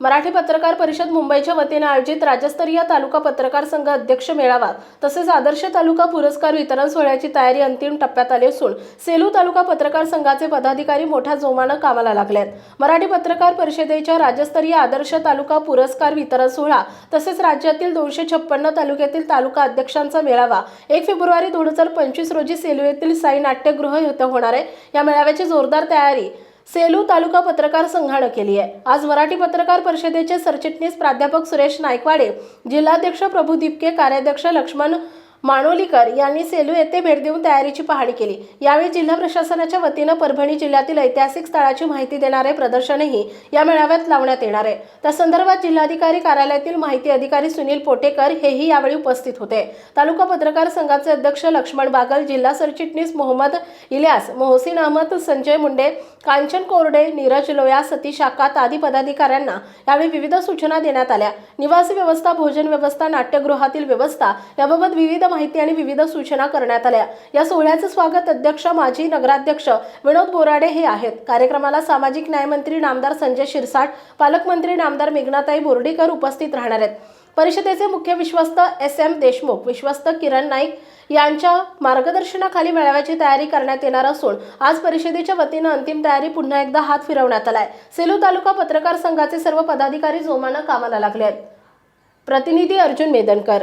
मराठी पत्रकार परिषद मुंबईच्या वतीने आयोजित राज्यस्तरीय तालुका पत्रकार संघ अध्यक्ष मेळावा तसेच आदर्श तालुका पुरस्कार वितरण सोहळ्याची तयारी अंतिम टप्प्यात आली असून सेलू तालुका पत्रकार संघाचे पदाधिकारी मोठ्या जोमानं कामाला लागलेत. मराठी पत्रकार परिषदेच्या राज्यस्तरीय आदर्श तालुका पुरस्कार वितरण सोहळा तसेच राज्यातील दोनशे छप्पन्न तालुक्यातील तालुका अध्यक्षांचा मेळावा एक फेब्रुवारी दोन हजार पंचवीस रोजी सेलू येथील साई नाट्यगृह येथे होणार आहे. या मेळाव्याची जोरदार तयारी सेलू तालुका पत्रकार संघानं केली आहे. आज मराठी पत्रकार परिषदेचे सरचिटणीस प्राध्यापक सुरेश नायकवाडे जिल्हाध्यक्ष प्रभू दिपके कार्याध्यक्ष लक्ष्मण मानोलीकर यांनी सेलू येथे भेट देऊन तयारीची पाहणी केली. यावेळी जिल्हा प्रशासनाच्या वतीनं परभणी जिल्ह्यातील ऐतिहासिक स्थळाची माहिती देणारे प्रदर्शनही या मेळाव्यात लावण्यात येणार आहे. त्या संदर्भात जिल्हाधिकारी कार्यालयातील माहिती अधिकारी सुनील पोटेकर हेही यावेळी उपस्थित होते. तालुका पत्रकार संघाचे अध्यक्ष लक्ष्मण बागल जिल्हा सरचिटणीस मोहम्मद इलियास मोहसिन अहमद संजय मुंडे कांचन कोरडे नीरज लोया सतीश आकात आदी पदाधिकाऱ्यांना यावेळी विविध सूचना देण्यात आल्या. निवासी व्यवस्था भोजन व्यवस्था नाट्यगृहातील व्यवस्था याबाबत विविध माहिती आणि विविध सूचना करण्यात आल्या. या सोहळ्याचे स्वागत अध्यक्ष माजी नगराध्यक्ष विनोद बोराडे हे आहेत. कार्यक्रमाला सामाजिक न्यायमंत्री नामदार संजय शिरसाट पालकमंत्री नामदार मेघनाताई बोर्डीकर उपस्थित राहणार आहेत. परिषदेचे मुख्य विश्वस्त एस एम देशमुख विश्वस्त किरण नाईक यांच्या मार्गदर्शनाखाली मेळाव्याची तयारी करण्यात येणार असून आज परिषदेच्या वतीनं अंतिम तयारी पुन्हा एकदा हात फिरवण्यात आलाय. सेलू तालुका पत्रकार संघाचे सर्व पदाधिकारी जोमानं कामाला लागले आहेत. प्रतिनिधी अर्जुन मेदनकर.